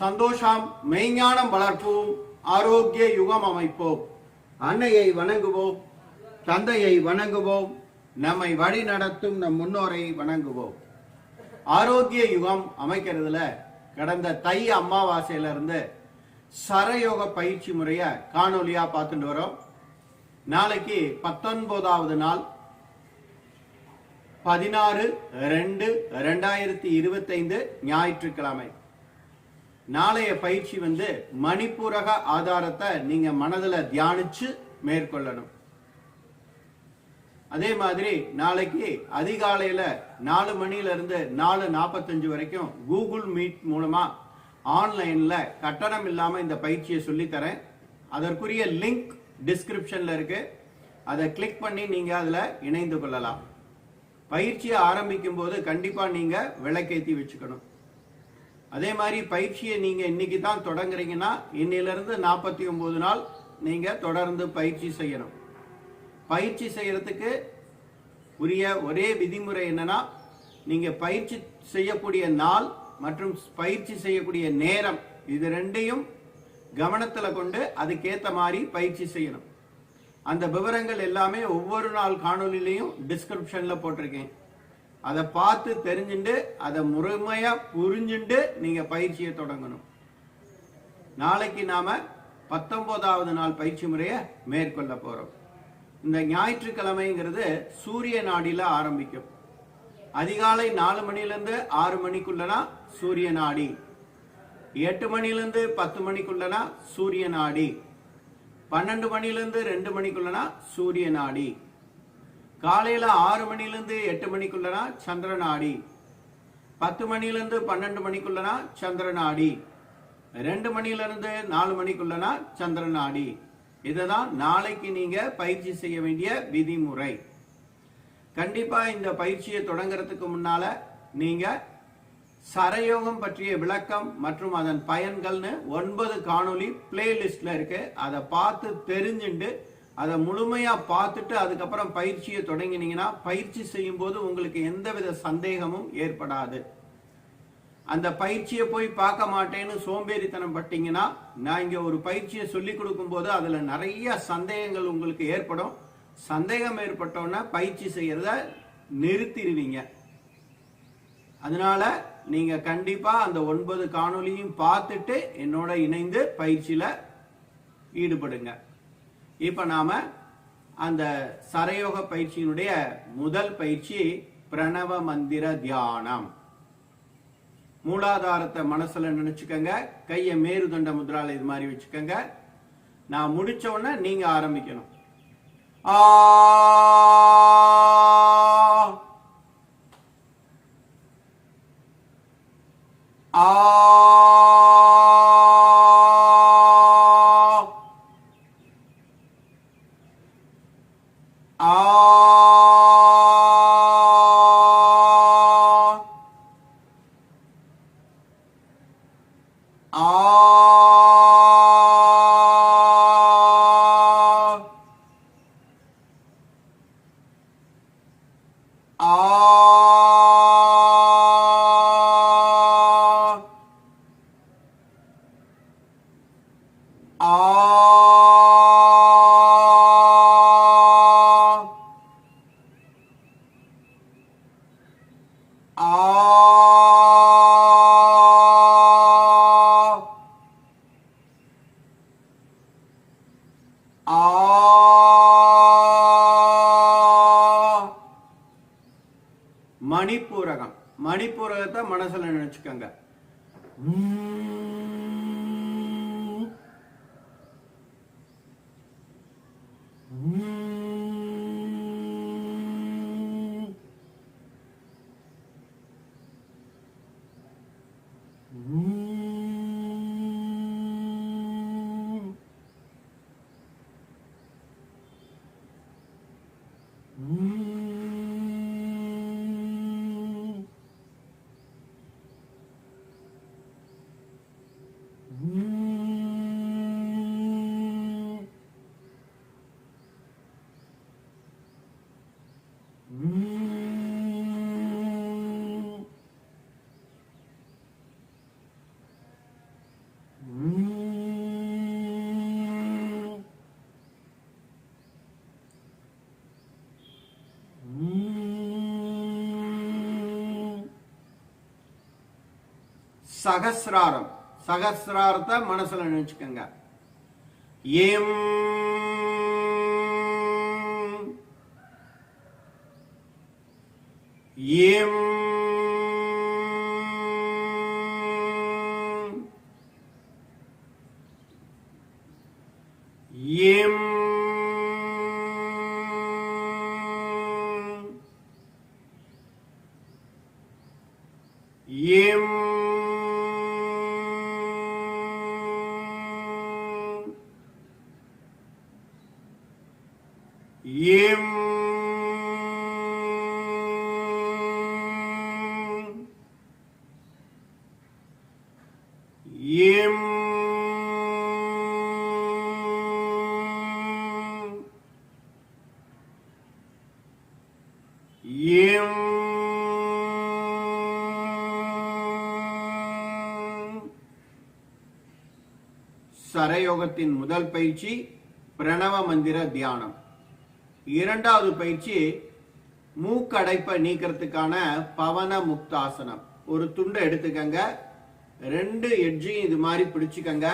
சந்தோஷம் மெய்ஞானம் வளர்ப்போம் ஆரோக்கிய யுகம் அமைப்போம். அன்னையை வணங்குவோம் தந்தையை வணங்குவோம் நம்மை வழி நடத்தும் நம் முன்னோரை வணங்குவோம். ஆரோக்கிய யுகம் அமைக்கிறதுல கடந்த தை அமாவாசையில இருந்து சரயோக பயிற்சி முறைய காணொலியா பார்த்துட்டு வரோம். நாளைக்கு பத்தொன்பதாவது நாள் பதினாறு ரெண்டு ரெண்டாயிரத்தி இருபத்தைந்து ஞாயிற்றுக்கிழமை. நாளைய பயிற்சி வந்து மணிப்பூரக ஆதாரத்தை நீங்க மனதில் தியானிச்சு மேற்கொள்ளணும். அதே மாதிரி நாளைக்கு அதிகாலையில நாலு மணில இருந்து நாலு நாற்பத்தஞ்சு வரைக்கும் கூகுள் மீட் மூலமா ஆன்லைன்ல கட்டணம் இல்லாம இந்த பயிற்சியை சொல்லித் தரேன் அதற்குரிய லிங்க் டிஸ்கிரிப்ஷன்ல இருக்கு. அதை கிளிக் பண்ணி நீங்க அதுல இணைந்து கொள்ளலாம். பயிற்சியை ஆரம்பிக்கும் போது கண்டிப்பா நீங்க விளக்கேத்தி வச்சுக்கணும். அதே மாதிரி பயிற்சியை நீங்க இன்னைக்கு தான் தொடங்குறீங்கன்னா இன்னிலிருந்து நாற்பத்தி ஒன்பது நாள் நீங்க தொடர்ந்து பயிற்சி செய்யணும். பயிற்சி செய்யறதுக்கு உரிய ஒரே விதிமுறை என்னன்னா நீங்க பயிற்சி செய்யக்கூடிய நாள் மற்றும் பயிற்சி செய்யக்கூடிய நேரம் இது ரெண்டையும் கவனத்தில் கொண்டு அதுக்கேற்ற மாதிரி பயிற்சி செய்யணும். அந்த விவரங்கள் எல்லாமே ஒவ்வொரு நாள் காணொலியிலையும் டிஸ்கிரிப்ஷன்ல போட்டிருக்கேன். அதை பார்த்து தெரிஞ்சுண்டு அதை முழுமையா புரிஞ்சுட்டு நீங்க பயிற்சியை தொடங்கணும். நாளைக்கு நாம பத்தொன்பதாவது நாள் பயிற்சி முறையை மேற்கொள்ள போறோம். இந்த ஞாயிற்றுக்கிழமைங்கிறது சூரிய நாடியில ஆரம்பிக்கும். அதிகாலை நாலு மணிலேருந்து ஆறு மணிக்குள்ளனா சூரிய நாடி. எட்டு மணிலேருந்து பத்து மணிக்குள்ளனா சூரிய நாடி. பன்னெண்டு மணிலேருந்து ரெண்டு மணிக்குள்ளனா சூரிய நாடி. காலையில் ஆறு மணிலேருந்து எட்டு மணிக்குள்ளனா சந்திரநாடி பத்து மணிலேருந்து பன்னெண்டு மணிக்குள்ளனா சந்திரநாடி ரெண்டு மணிலிருந்து நாலு மணிக்குள்ளனா சந்திர இதை தான் நாளைக்கு நீங்கள் பயிற்சி செய்ய வேண்டிய விதிமுறை. கண்டிப்பாக இந்த பயிற்சியை தொடங்குறதுக்கு முன்னால் நீங்கள் சரயோகம் பற்றிய விளக்கம் மற்றும் அதன் பயன்கள்னு ஒன்பது காணொளி பிளேலிஸ்டில் இருக்கு. அதை பார்த்து தெரிஞ்சுண்டு அதை முழுமையா பார்த்துட்டு அதுக்கப்புறம் பயிற்சியை தொடங்கினீங்கன்னா பயிற்சி செய்யும் போது உங்களுக்கு எந்தவித சந்தேகமும் ஏற்படாது. அந்த பயிற்சியை போய் பார்க்க மாட்டேன்னு சோம்பேறித்தனம் பட்டீங்கன்னா நான் இங்க ஒரு பயிற்சியை சொல்லி கொடுக்கும் போது அதுல நிறைய சந்தேகங்கள் உங்களுக்கு ஏற்படும். சந்தேகம் ஏற்பட்டோன்னா பயிற்சி செய்யறத நிறுத்திடுவீங்க. அதனால நீங்க கண்டிப்பா அந்த ஒன்பது காணொலியும் பார்த்துட்டு என்னோட இணைந்து பயிற்சியில ஈடுபடுங்க. இப்ப நாம அந்த சரயோக பயிற்சியினுடைய முதல் பயிற்சி பிரணவ மந்திர தியானம். மூலாதாரத்தை மனசுல நினைச்சுக்கங்க கையை மேருதண்ட முத்ரால இது மாதிரி வச்சுக்கோங்க. நான் முடிச்ச உடனே நீங்க ஆரம்பிக்கணும். ஆ ஆ மனசுல நினைச்சுக்கோங்க. సహస్రారం. సహస్రార్థ మనసులను నుంచికంగా ఏం? ఏం? இம். இம். இம். சரயோகத்தின் முதல் பயிற்சி பிரணவ மந்திர தியானம். இரண்டாவது பயிற்சி மூக்கடைப்பை நீக்கிறதுக்கான பவன முக்தாசனம். ஒரு துண்டை எடுத்துக்கங்க. ரெண்டு எட்ஜையும் இது மாதிரி பிடிச்சுக்கங்க.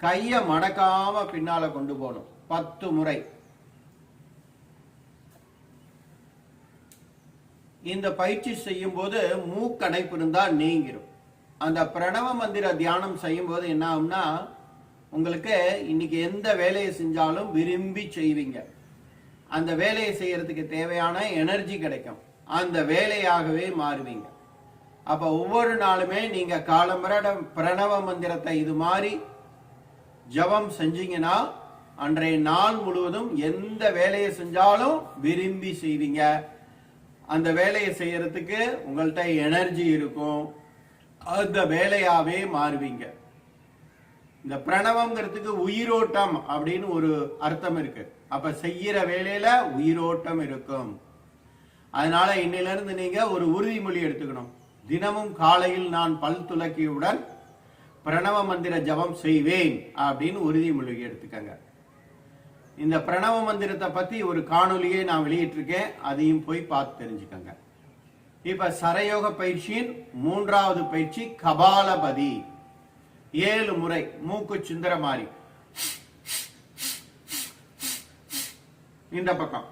கைய மடக்காம பின்னால கொண்டு போகணும். பத்து முறை. இந்த பயிற்சி செய்யும் போது மூக்கடைப்பு இருந்தா நீங்கிரும். அந்த பிரணவ மந்திர தியானம் செய்யும் போது என்ன ஆகும்னா உங்களுக்கு இன்னைக்கு எந்த வேலையை செஞ்சாலும் விரும்பி செய்வீங்க. அந்த வேலையை செய்யறதுக்கு தேவையான எனர்ஜி கிடைக்கும். அந்த வேலையாகவே மாறுவீங்க. அப்ப ஒவ்வொரு நாளுமே நீங்க காலம்பரட பிரணவ மந்திரத்தை இது மாதிரி ஜபம் செஞ்சீங்கன்னா அன்றைய நாள் முழுவதும் எந்த வேலையை செஞ்சாலும் விரும்பி செய்வீங்க. அந்த வேலையை செய்யறதுக்கு உங்கள்கிட்ட எனர்ஜி இருக்கும். அந்த வேலையாவே மாறுவீங்க. இந்த பிரணவங்கிறதுக்கு உயிரோட்டம் அப்படின்னு ஒரு அர்த்தம் இருக்கு. அப்ப செய்யற வேலையில உயிரோட்டம் இருக்கும். அதனால இன்னிலிருந்து நீங்க ஒரு உறுதிமொழி எடுத்துக்கணும். தினமும் காலையில் நான் பல் துலக்கியுடன் பிரணவ மந்திர ஜபம் செய்வேன் அப்படின்னு உறுதிமொழி எடுத்துக்கங்க. இந்த பிரணவ மந்திரத்தை பத்தி ஒரு காணொலியை நான் வெளியிட்டிருக்கேன். அதையும் போய் பார்த்து தெரிஞ்சுக்கங்க. இப்ப சரயோக பயிற்சியின் மூன்றாவது பயிற்சி கபாலபதி. ஏழு முறை மூக்கு சிந்தர இந்த பக்கம்.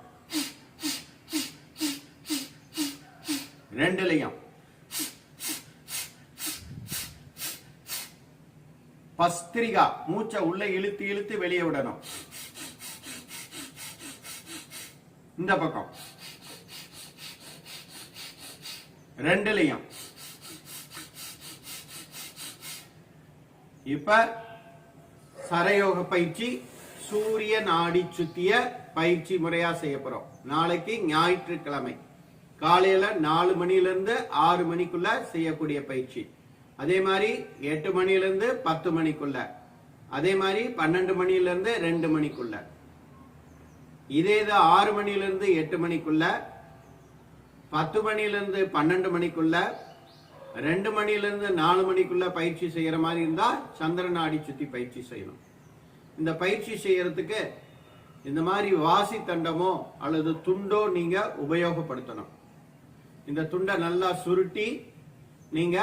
ரெண்டுலையும் பஸ்திரிகா மூச்சை உள்ள இழுத்து இழுத்து வெளியே விடணும். இந்த பக்கம். ரெண்டுலையும் இப்ப சரயோக பயிற்சி சூரிய நாடி சுத்திய பயிற்சி முறையா செய்ய போறோம். நாளைக்கு ஞாயிற்றுக்கிழமை. காலையில நாலு மணிலிருந்து ஆறு மணிக்குள்ள செய்யக்கூடிய பயிற்சி. அதே மாதிரி எட்டு மணிலிருந்து பத்து மணிக்குள்ள. அதே மாதிரி பன்னெண்டு மணிலிருந்து ரெண்டு மணிக்குள்ள. இதே இது ஆறு மணிலிருந்து எட்டு மணிக்குள்ள பத்து மணிலிருந்து பன்னெண்டு மணிக்குள்ள ரெண்டு மணிலிருந்து நாலு மணிக்குள்ள பயிற்சி செய்யற மாதிரி இருந்தா சந்திரன் நாடி சுத்தி பயிற்சி செய்யணும். இந்த பயிற்சி செய்யறதுக்கு இந்த மாதிரி வாசி தண்டமோ அல்லது துண்டோ நீங்க உபயோகப்படுத்தணும். இந்த துண்டை நல்லா சுருட்டி நீங்க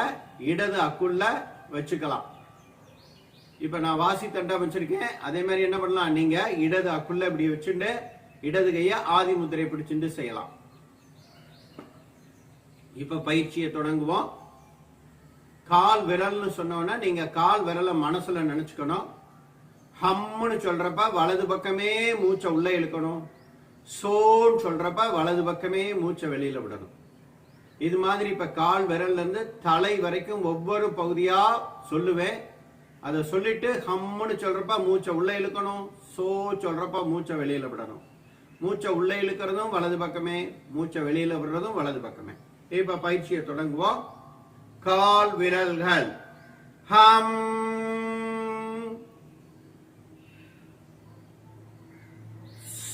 இடது அக்குள்ள வச்சுக்கலாம். இப்ப நான் வாசி தண்டம் வச்சிருக்கேன். அதே மாதிரி என்ன பண்ணலாம்? நீங்க இடது அக்குள்ள இப்படி வச்சுட்டு இடது கைய ஆதி முதிரை பிடிச்சுட்டு செய்யலாம். இப்ப பயிற்சியை தொடங்குவோம். கால் விரல்னு சொன்னோன்னா நீங்க கால் விரலை மனசுல நினைச்சுக்கணும். ஹம்முன்னு சொல்றப்ப வலது பக்கமே மூச்சை உள்ள இழுக்கணும். சோன்னு சொல்றப்ப வலது பக்கமே மூச்சை வெளியில விடணும். இது மாதிரி இப்ப கால் விரல்ல இருந்து தலை வரைக்கும் ஒவ்வொரு பகுதியா சொல்லுவேன். அதை சொல்லிட்டு ஹம்முன்னு சொல்றப்ப மூச்சை உள்ள இழுக்கணும். சோ சொல்றப்ப மூச்சை வெளியில விடணும். மூச்சை உள்ள இழுக்கிறதும் வலது பக்கமே மூச்சை வெளியில விடுறதும் வலது பக்கமே. இப்ப பயிற்சியை தொடங்குவோம். கால் விரல்கள். ஹம்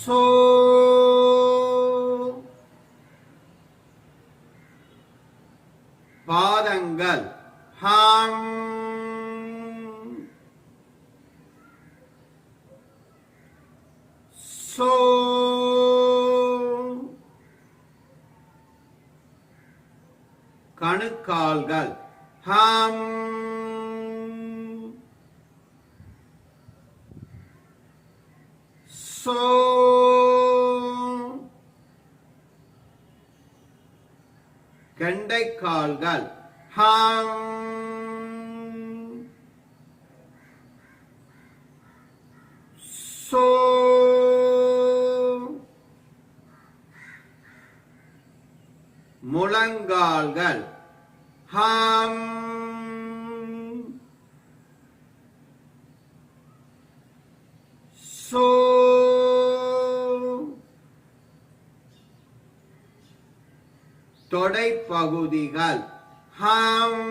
சோ பாதங்கள். ஹம் சோ கணுக்கால்கள். ஹம் சோ கெண்டைக்கால்கள் ஹம் சோ முழங்கால்கள் ஹம் சோ தொடைப்பகுதிகள் ஹம்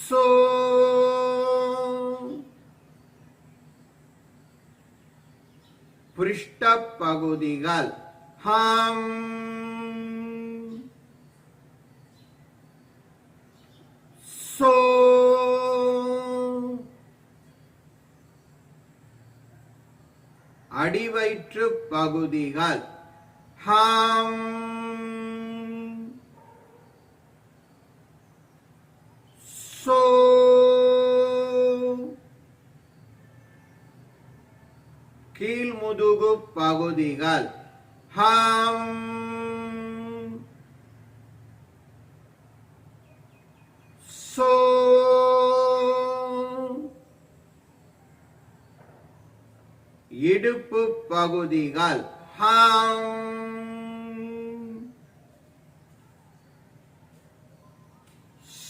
சோ பிருஷ்ட பகுதிகள் ஹம் சோ வயிற்று பகுதிகள். ஹாம். சோ. கீழ்முதுகு பகுதிகள். ஹம் சோ இடுப்பு பகுதிகள் ஹம்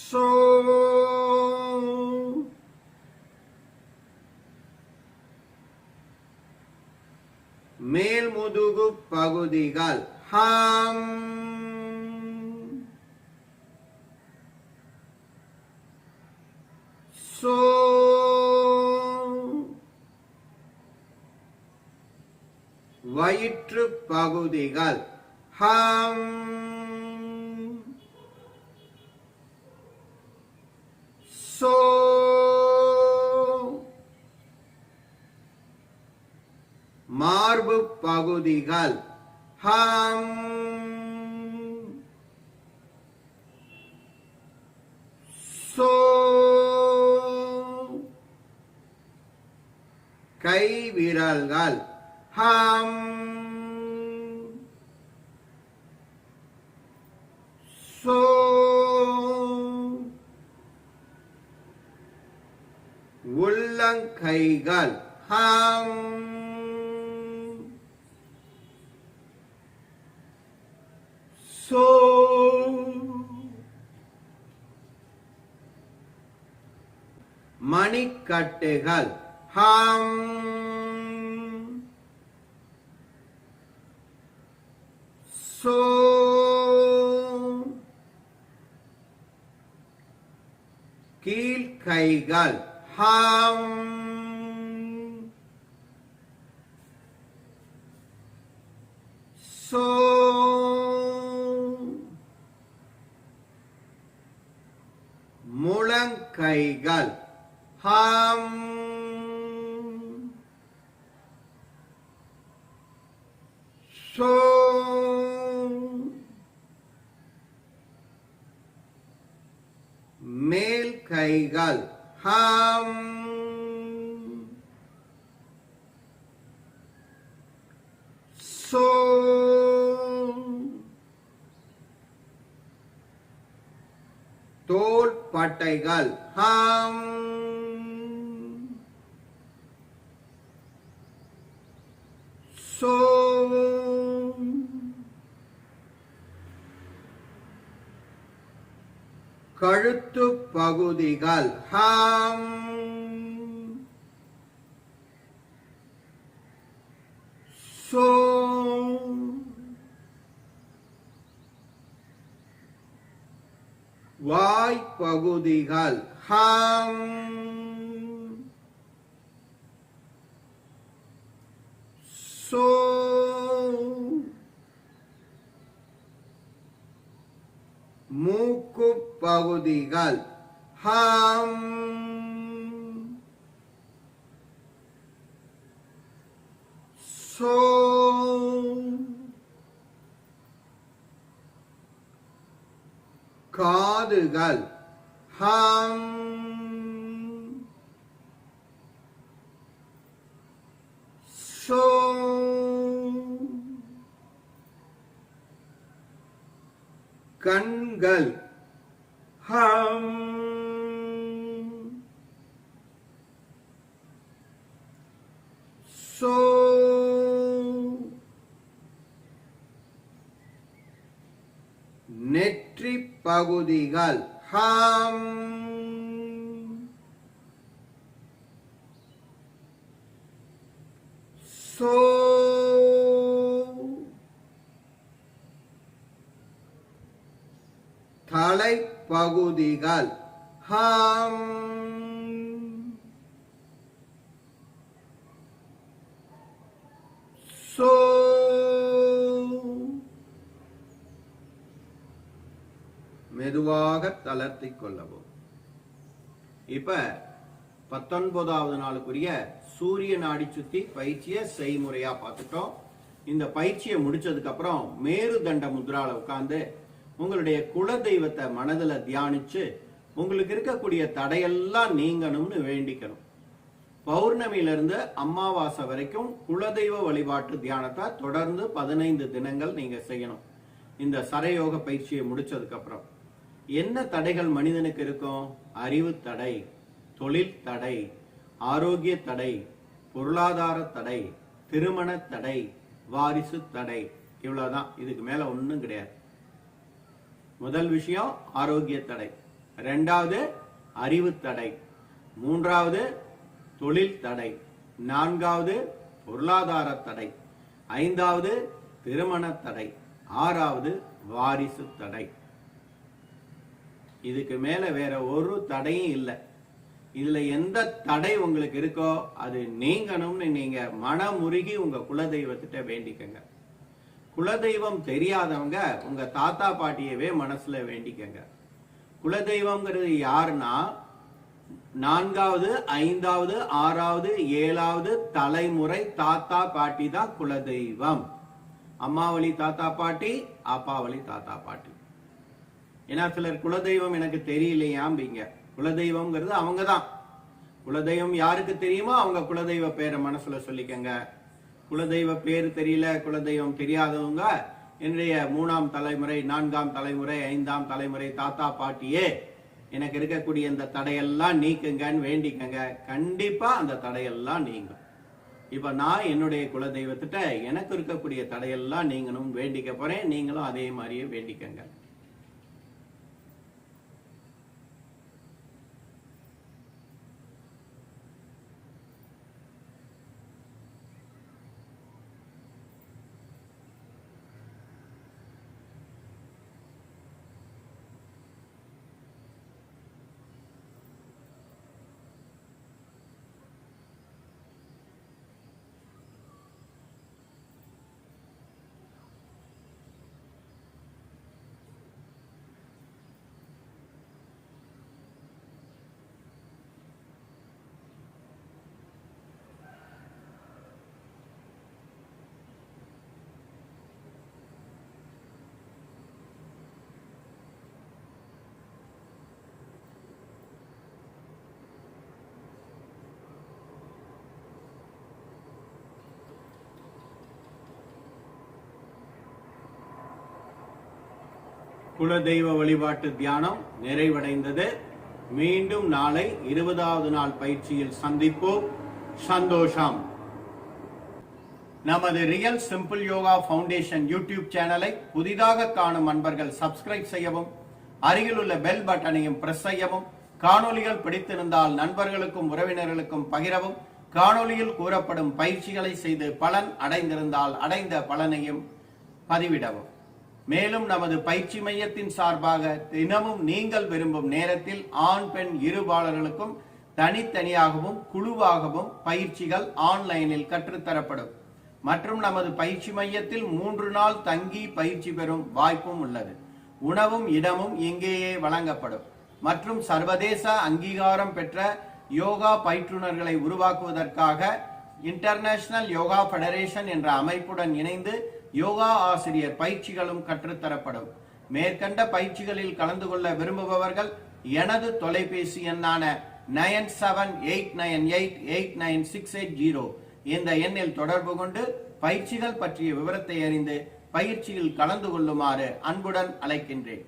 சோ மேல் முதுகு பகுதிகள் ஹம் சோ வயிற்று பகுதிகள். ஹம். சோ. மார்பு பகுதிகள். ஹம். சோ. கை விரல்கள். ஹம் சோ உள்ளங்கைகள் ஹம் சோ மணிக்கட்டுகள் ஹம் சோ கீழ்கைகள் ஹம். சோ முழங்கைகள் ஹம் சோ மேல் கைகள் ஹம் சோ தோள் பட்டைகள். ஹம். சோ கழுத்து பகுதிகள். ஹம். சோ வாய் பகுதிகள். ஹம். சோ. மூக்கு பகுதிகள். ஹம். சோ. காதுகள். ஹம். சோ கண்கள். ஹம் சோ நெற்றி பகுதிகள். ஹம். சோ. தலைப்பகுதிகள். ஹம். சோ. மெதுவாக தளர்த்திக் கொள்ளவும். இப்ப பத்தொன்பதாவது நாளுக்குரிய சூரிய நாடி சுத்தி பயிற்சியை செய்முறையா பார்த்துட்டோம். இந்த பயிற்சியை முடிச்சதுக்கு அப்புறம் மேருதண்ட முத்ரால உட்கார்ந்து உங்களுடைய குல தெய்வத்தை மனதுல தியானிச்சு உங்களுக்கு இருக்கக்கூடிய தடையெல்லாம் நீங்கணும்னு வேண்டிக்கணும். பௌர்ணமியிலிருந்து அமாவாசை வரைக்கும் குலதெய்வ வழிபாட்டு தியானத்தை தொடர்ந்து பதினைந்து தினங்கள் நீங்க செய்யணும். இந்த சரயோக பயிற்சியை முடிச்சதுக்கு அப்புறம். என்ன தடைகள் மனிதனுக்கு இருக்கும்? அறிவு தடை தொழில் தடை ஆரோக்கிய தடை பொருளாதார தடை திருமண தடை வாரிசு தடை. இவ்வளவுதான். இதுக்கு மேல ஒன்றும் கிடையாது. முதல் விஷயம் ஆரோக்கிய தடை. ரெண்டாவது அறிவு தடை. மூன்றாவது தொழில் தடை. நான்காவது பொருளாதார தடை. ஐந்தாவது திருமண தடை. ஆறாவது வாரிசு தடை. இதுக்கு மேல வேற ஒரு தடையும் இல்லை. இதுல எந்த தடை உங்களுக்கு இருக்கோ அது நீங்கணும்னு நீங்க மனமுருகி உங்க குலதெய்வத்திட்ட வேண்டிக்கங்க. குலதெய்வம் தெரியாதவங்க உங்க தாத்தா பாட்டியவே மனசுல வேண்டிக்கங்க. குலதெய்வம்ங்கிறது யாருன்னா நான்காவது ஐந்தாவது ஆறாவது ஏழாவது தலைமுறை தாத்தா பாட்டி தான் குலதெய்வம். அம்மாவளி தாத்தா பாட்டி அப்பாவளி தாத்தா பாட்டி. ஏன்னா சிலர் குலதெய்வம் எனக்கு தெரியலையாம்பிங்க. குலதெய்வம்ங்கிறது அவங்க தான் குலதெய்வம் யாருக்கு தெரியுமோ அவங்க குலதெய்வ பேரை மனசுல சொல்லிக்கங்க. குலதெய்வ பேர் தெரியல குலதெய்வம் தெரியாதவங்க என்னுடைய மூணாம் தலைமுறை நான்காம் தலைமுறை ஐந்தாம் தலைமுறை தாத்தா பாட்டியே எனக்கு இருக்கக்கூடிய இந்த தடையெல்லாம் நீக்குங்கன்னு வேண்டிக்கங்க. கண்டிப்பா அந்த தடையெல்லாம் நீங்கும். இப்ப நான் என்னுடைய குலதெய்வத்திட்ட எனக்கு இருக்கக்கூடிய தடையெல்லாம் நீங்கணும் வேண்டிக்க போறேன். நீங்களும் அதே மாதிரியே வேண்டிக்கங்க. குலதெய்வ வழிபாட்டு தியானம் நிறைவடைந்தது. மீண்டும் நாளை இருபதாவது நாள் பயிற்சியில் சந்திப்போம். சந்தோஷம். நமது Real Simple Yoga Foundation YouTube சேனலை புதிதாக காணும் அன்பர்கள் சப்ஸ்கிரைப் செய்யவும் அருகில் உள்ள பெல் பட்டனையும் பிரஸ் செய்யவும் காணொலிகள் பிடித்திருந்தால் நண்பர்களுக்கும் உறவினர்களுக்கும் பகிரவும் காணொளியில் கூறப்படும் பயிற்சிகளை செய்து பலன் அடைந்திருந்தால் அடைந்த பலனையும் பதிவிடவும். மேலும் நமது பயிற்சி மையத்தின் சார்பாக தினமும் நீங்கள் விரும்பும் நேரத்தில் ஆண் பெண் இருபாளர்களுக்கும் தனித்தனியாகவும் குழுவாகவும் பயிற்சிகள் ஆன்லைனில் கற்றுத்தரப்படும். மற்றும் நமது பயிற்சி மையத்தில் மூன்று நாள் தங்கி பயிற்சி பெறும் வாய்ப்பும் உள்ளது. உணவும் இடமும் இங்கேயே வழங்கப்படும். மற்றும் சர்வதேச அங்கீகாரம் பெற்ற யோகா பயிற்றுனர்களை உருவாக்குவதற்காக இன்டர்நேஷனல் யோகா ஃபெடரேஷன் என்ற அமைப்புடன் இணைந்து யோகா ஆசிரியர் பயிற்சிகளும் கற்றுத்தரப்படும். மேற்கண்ட பயிற்சிகளில் கலந்து கொள்ள விரும்புபவர்கள் எனது தொலைபேசி எண்ணான nine seven eight nine eight eight nine six eight zero. இந்த எண்ணில் தொடர்பு கொண்டு பயிற்சிகள் பற்றிய விவரத்தை அறிந்து பயிற்சியில் கலந்து கொள்ளுமாறு அன்புடன் அழைக்கின்றேன்.